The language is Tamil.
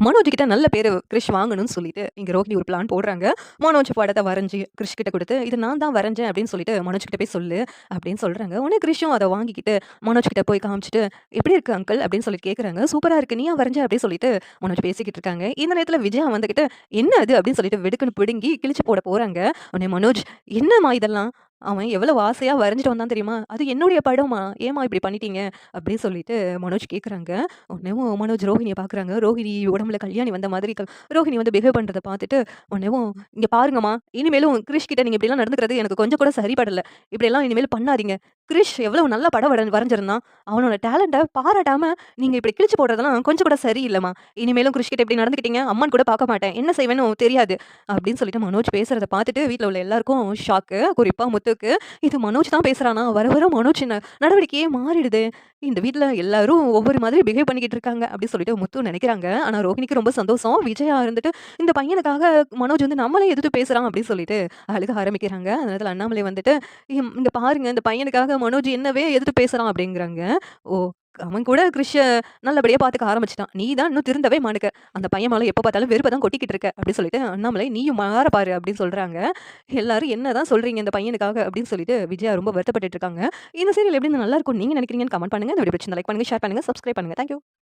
மனோஜ் கிட்ட நல்ல பேர் கிரிஷ் வாங்கணும்னு சொல்லிட்டு, இங்கே ரோஹிணி ஒரு பிளான் போடுறாங்க. மனோஜ் படத்தை வரைஞ்சி கிரிஷ் கிட்ட கொடுத்து "இது நான் தான் வரைஞ்சேன்" அப்படின்னு சொல்லிட்டு, "மனோஜ் கிட்ட போய் சொல்லு" அப்படின்னு சொல்கிறாங்க உடனே கிரிஷும் அதை வாங்கிக்கிட்டு, மனோஜ் கிட்ட போய் காமிச்சிட்டு "எப்படி இருக்கு அங்கிள்?" அப்படின்னு சொல்லி கேட்குறாங்க. சூப்பராக இருக்கு. நீயா வரைஞ்ச?" அப்படின்னு சொல்லிட்டு மனோஜ் பேசிக்கிட்டு இருக்காங்க. இந்த நேரத்தில் விஜயா வந்துக்கிட்டு "என்ன அது?" அப்படின்னு சொல்லிட்டு வெடுக்குன்னு பிடுங்கி கிழிச்சு போட போகிறாங்க உடனே மனோஜ், "என்னம்மா இதெல்லாம்? அவன் எவ்வளோ ஆசையாக வரைஞ்சிட்டு வந்தான் தெரியுமா? அது என்னுடைய படம்மா. ஏம்மா இப்படி பண்ணிட்டீங்க?" அப்படின்னு சொல்லிட்டு மனோஜ் கேட்குறாங்க. உடனேவும் மனோஜ் ரோஹிணியை பார்க்குறாங்க. ரோஹிணி உடம்புல கல்யாணி வந்த மாதிரி ரோஹிணி வந்து பிஹேவ் பண்ணுறதை பார்த்துட்டு, உடனேவும் இங்கே பாருங்கம்மா, இனிமேலும் கிரிஷ் கிட்ட நீங்கள் இப்படிலாம் நடந்துக்கிறது எனக்கு கொஞ்சம் கூட சரிப்படலை இப்படியெல்லாம் இனிமேல் பண்ணாதீங்க. கிரிஷ் எவ்வளோ நல்ல படம் வர வரைஞ்சிருந்தான். அவனோட டேலண்ட்டை பாராட்டாமல் நீங்கள் இப்படி கிழிச்சு போடுறதெல்லாம் கொஞ்சம் கூட சரியில்லைம்மா இனிமேலும் கிரிஷ் கிட்ட இப்படி நடந்துக்கிட்டீங்க, அம்மன் கூட பார்க்க மாட்டேன். என்ன செய்வேன்னு தெரியாது." அப்படின்னு சொல்லிட்டு மனோஜ் பேசுகிறத பார்த்துட்டு வீட்டில் உள்ள எல்லாருக்கும் ஷாக்கு. குறிப்பாக முத்து முத்துக்கு. "இது மனோஜ் தான் பேசுகிறானா வர வர மனோஜ் என்ன நடவடிக்கையே மாறிடுது இந்த வீட்டில் எல்லாரும் ஒவ்வொரு மாதிரி பிஹேவ் பண்ணிக்கிட்டு இருக்காங்க." அப்படின்னு சொல்லிட்டு முத்து நினைக்கிறாங்க ஆனால் ரோஹினிக்கு ரொம்ப சந்தோஷம். விஜயா இருந்துட்டு, "இந்த பையனுக்காக மனோஜ் வந்து நம்மளே எதிர்த்து பேசுகிறான் அப்படின்னு சொல்லிட்டு அழுக ஆரம்பிக்கிறாங்க. அந்த நேரத்துல அண்ணாமலை வந்துட்டு, "இம் பாருங்க இந்த பையனுக்காக மனோஜ் என்னவே எதிர்த்து பேசுகிறான் அப்படிங்கிறாங்க. "ஓ! அவன் கூட கிரிஷ நல்லபடியாக பார்த்துக்க ஆரம்பிச்சிட்டான் நீ தான் இன்னும் திருந்தவே மாட்டுக்க. அந்த பையன் மேலே எப்போ பார்த்தாலும் வெறுப்ப தான் கொட்டிக்கிட்டு இருக்க." அப்படின்னு சொல்லிட்டு அண்ணாமலை, "நீயும் மாற பாரு." அப்படின்னு சொல்கிறாங்க எல்லாரும் "என்னதான் சொல்கிறீங்க இந்த பையனுக்காக?" அப்படின்னு சொல்லிட்டு விஜயா ரொம்ப வருத்தப்பட்டு இருக்காங்க. இந்த சீரியல் எப்படி நல்லா இருக்கும் நீங்க நினைக்கிறீங்கன்னு கமெண்ட் பண்ணுங்க. இந்த வீடியோ பிடிச்சிருந்தா லைக் பண்ணுங்க, ஷேர் பண்ணுங்கள் சப்ஸ்கிரைப் பண்ணுங்க. தேங்க்யூ